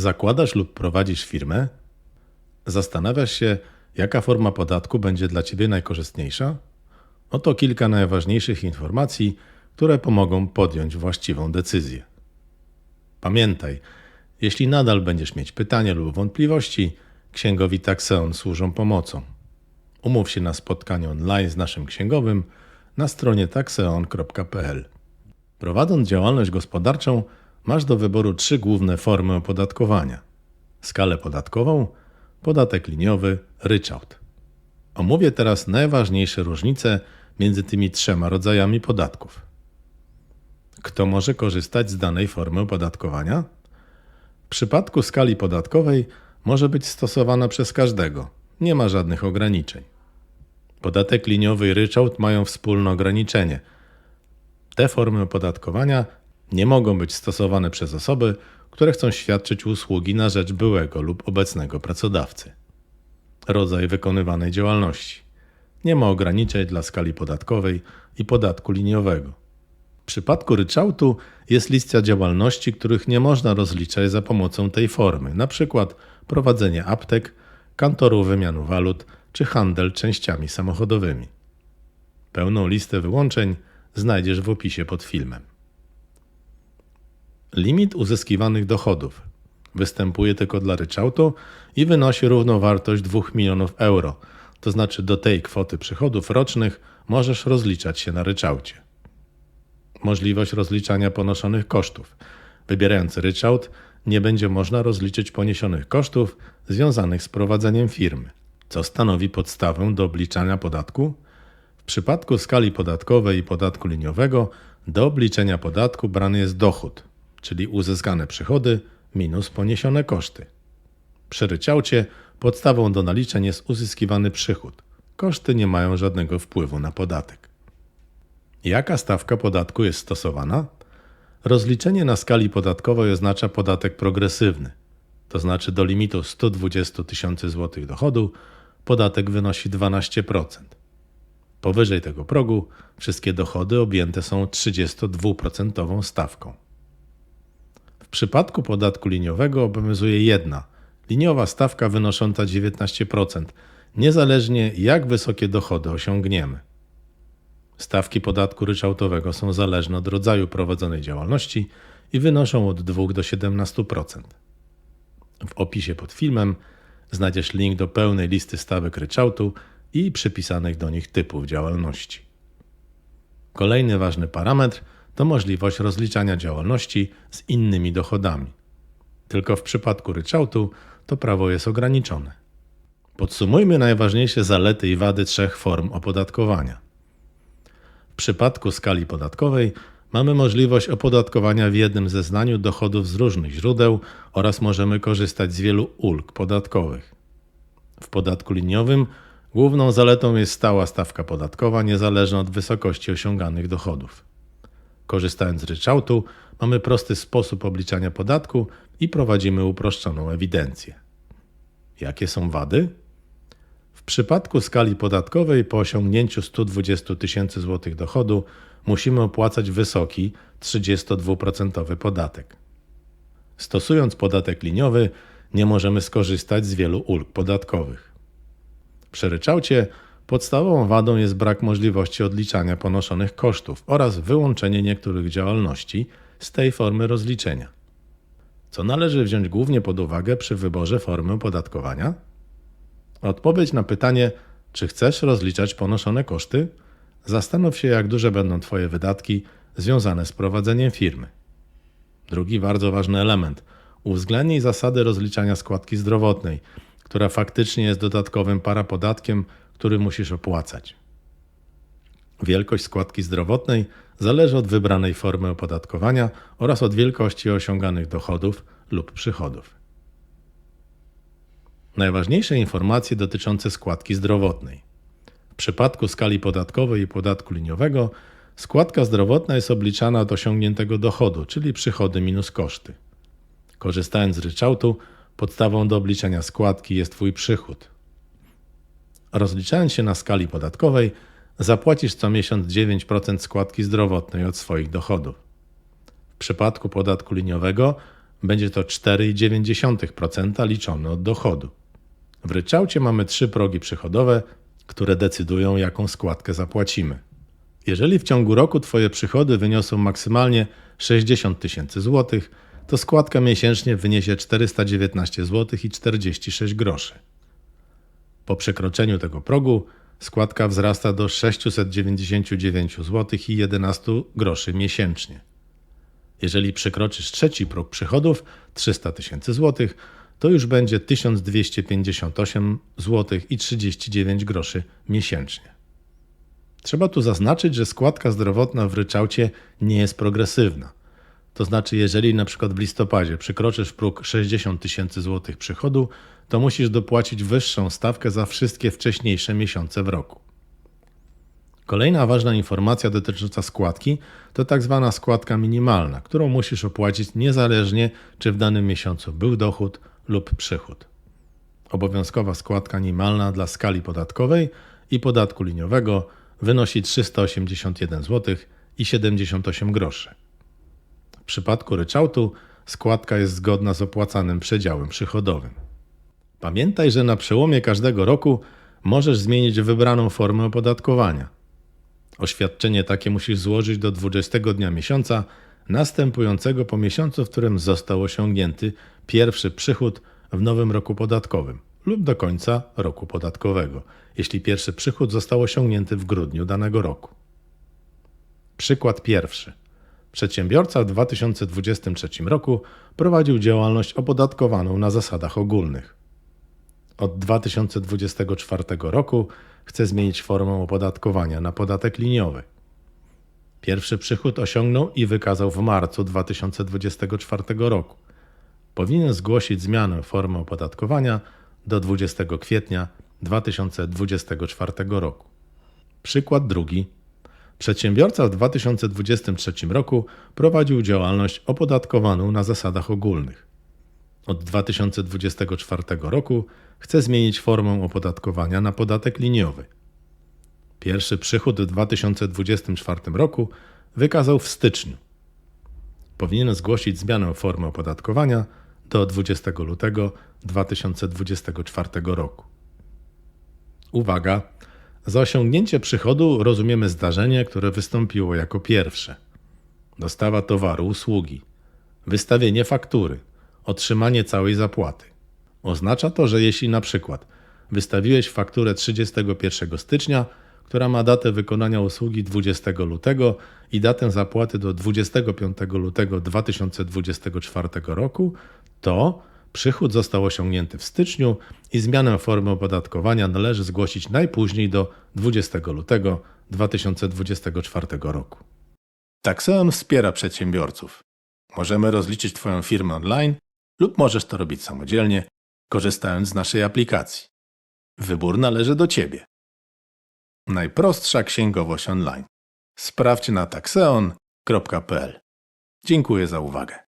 Zakładasz lub prowadzisz firmę? Zastanawiasz się, jaka forma podatku będzie dla Ciebie najkorzystniejsza? Oto kilka najważniejszych informacji, które pomogą podjąć właściwą decyzję. Pamiętaj, jeśli nadal będziesz mieć pytania lub wątpliwości, księgowi Taxeon służą pomocą. Umów się na spotkanie online z naszym księgowym na stronie taxeon.pl. Prowadząc działalność gospodarczą, masz do wyboru trzy główne formy opodatkowania: skalę podatkową, podatek liniowy, ryczałt. Omówię teraz najważniejsze różnice między tymi trzema rodzajami podatków. Kto może korzystać z danej formy opodatkowania? W przypadku skali podatkowej może być stosowana przez każdego, nie ma żadnych ograniczeń. Podatek liniowy i ryczałt mają wspólne ograniczenie. Te formy opodatkowania nie mogą być stosowane przez osoby, które chcą świadczyć usługi na rzecz byłego lub obecnego pracodawcy. Rodzaj wykonywanej działalności. Nie ma ograniczeń dla skali podatkowej i podatku liniowego. W przypadku ryczałtu jest lista działalności, których nie można rozliczać za pomocą tej formy, np. prowadzenie aptek, kantoru wymianu walut czy handel częściami samochodowymi. Pełną listę wyłączeń znajdziesz w opisie pod filmem. Limit uzyskiwanych dochodów występuje tylko dla ryczałtu i wynosi równowartość 2 milionów euro, to znaczy do tej kwoty przychodów rocznych możesz rozliczać się na ryczałcie. Możliwość rozliczania ponoszonych kosztów. Wybierając ryczałt, nie będzie można rozliczyć poniesionych kosztów związanych z prowadzeniem firmy, co stanowi podstawę do obliczania podatku. W przypadku skali podatkowej i podatku liniowego do obliczenia podatku brany jest dochód, czyli uzyskane przychody minus poniesione koszty. Przy ryczałcie podstawą do naliczeń jest uzyskiwany przychód. Koszty nie mają żadnego wpływu na podatek. Jaka stawka podatku jest stosowana? Rozliczenie na skali podatkowej oznacza podatek progresywny, to znaczy do limitu 120 tysięcy złotych dochodu podatek wynosi 12%. Powyżej tego progu wszystkie dochody objęte są 32% stawką. Przypadku podatku liniowego obowiązuje jedna liniowa stawka wynosząca 19%, niezależnie jak wysokie dochody osiągniemy. Stawki podatku ryczałtowego są zależne od rodzaju prowadzonej działalności i wynoszą od 2 do 17%. W opisie pod filmem znajdziesz link do pełnej listy stawek ryczałtu i przypisanych do nich typów działalności. Kolejny ważny parametr to możliwość rozliczania działalności z innymi dochodami. Tylko w przypadku ryczałtu to prawo jest ograniczone. Podsumujmy najważniejsze zalety i wady trzech form opodatkowania. W przypadku skali podatkowej mamy możliwość opodatkowania w jednym zeznaniu dochodów z różnych źródeł oraz możemy korzystać z wielu ulg podatkowych. W podatku liniowym główną zaletą jest stała stawka podatkowa niezależna od wysokości osiąganych dochodów. Korzystając z ryczałtu, mamy prosty sposób obliczania podatku i prowadzimy uproszczoną ewidencję. Jakie są wady? W przypadku skali podatkowej po osiągnięciu 120 tysięcy złotych dochodu musimy opłacać wysoki 32% podatek. Stosując podatek liniowy, nie możemy skorzystać z wielu ulg podatkowych. Przy ryczałcie podstawową wadą jest brak możliwości odliczania ponoszonych kosztów oraz wyłączenie niektórych działalności z tej formy rozliczenia. Co należy wziąć głównie pod uwagę przy wyborze formy opodatkowania? Odpowiedź na pytanie, czy chcesz rozliczać ponoszone koszty, zastanów się, jak duże będą Twoje wydatki związane z prowadzeniem firmy. Drugi bardzo ważny element uwzględnij zasady rozliczania składki zdrowotnej, która faktycznie jest dodatkowym parapodatkiem, który musisz opłacać. Wielkość składki zdrowotnej zależy od wybranej formy opodatkowania oraz od wielkości osiąganych dochodów lub przychodów. Najważniejsze informacje dotyczące składki zdrowotnej. W przypadku skali podatkowej i podatku liniowego składka zdrowotna jest obliczana od osiągniętego dochodu, czyli przychody minus koszty. Korzystając z ryczałtu, podstawą do obliczania składki jest Twój przychód. Rozliczając się na skali podatkowej, zapłacisz co miesiąc 9% składki zdrowotnej od swoich dochodów. W przypadku podatku liniowego będzie to 4,9% liczone od dochodu. W ryczałcie mamy trzy progi przychodowe, które decydują, jaką składkę zapłacimy. Jeżeli w ciągu roku Twoje przychody wyniosą maksymalnie 60 tysięcy złotych, to składka miesięcznie wyniesie 419 zł i 46 groszy. Po przekroczeniu tego progu składka wzrasta do 699 zł i 11 groszy miesięcznie. Jeżeli przekroczysz trzeci próg przychodów 300 tysięcy złotych, to już będzie 1258 zł i 39 groszy miesięcznie. Trzeba tu zaznaczyć, że składka zdrowotna w ryczałcie nie jest progresywna. To znaczy, jeżeli na przykład w listopadzie przekroczysz próg 60 tysięcy złotych przychodu, to musisz dopłacić wyższą stawkę za wszystkie wcześniejsze miesiące w roku. Kolejna ważna informacja dotycząca składki to tak zwana składka minimalna, którą musisz opłacić niezależnie, czy w danym miesiącu był dochód lub przychód. Obowiązkowa składka minimalna dla skali podatkowej i podatku liniowego wynosi 381 zł i 78 groszy. W przypadku ryczałtu składka jest zgodna z opłacanym przedziałem przychodowym. Pamiętaj, że na przełomie każdego roku możesz zmienić wybraną formę opodatkowania. Oświadczenie takie musisz złożyć do 20 dnia miesiąca następującego po miesiącu, w którym został osiągnięty pierwszy przychód w nowym roku podatkowym lub do końca roku podatkowego, jeśli pierwszy przychód został osiągnięty w grudniu danego roku. Przykład pierwszy. Przedsiębiorca w 2023 roku prowadził działalność opodatkowaną na zasadach ogólnych. Od 2024 roku chce zmienić formę opodatkowania na podatek liniowy. Pierwszy przychód osiągnął i wykazał w marcu 2024 roku. Powinien zgłosić zmianę formy opodatkowania do 20 kwietnia 2024 roku. Przykład drugi. Przedsiębiorca w 2023 roku prowadził działalność opodatkowaną na zasadach ogólnych. Od 2024 roku chce zmienić formę opodatkowania na podatek liniowy. Pierwszy przychód w 2024 roku wykazał w styczniu. Powinien zgłosić zmianę formy opodatkowania do 20 lutego 2024 roku. Uwaga! Za osiągnięcie przychodu rozumiemy zdarzenie, które wystąpiło jako pierwsze. Dostawa towaru, usługi, wystawienie faktury, otrzymanie całej zapłaty. Oznacza to, że jeśli na przykład wystawiłeś fakturę 31 stycznia, która ma datę wykonania usługi 20 lutego i datę zapłaty do 25 lutego 2024 roku, to przychód został osiągnięty w styczniu i zmianę formy opodatkowania należy zgłosić najpóźniej do 20 lutego 2024 roku. Taxeon wspiera przedsiębiorców. Możemy rozliczyć Twoją firmę online lub możesz to robić samodzielnie, korzystając z naszej aplikacji. Wybór należy do Ciebie. Najprostsza księgowość online. Sprawdź na taxeon.pl. Dziękuję za uwagę.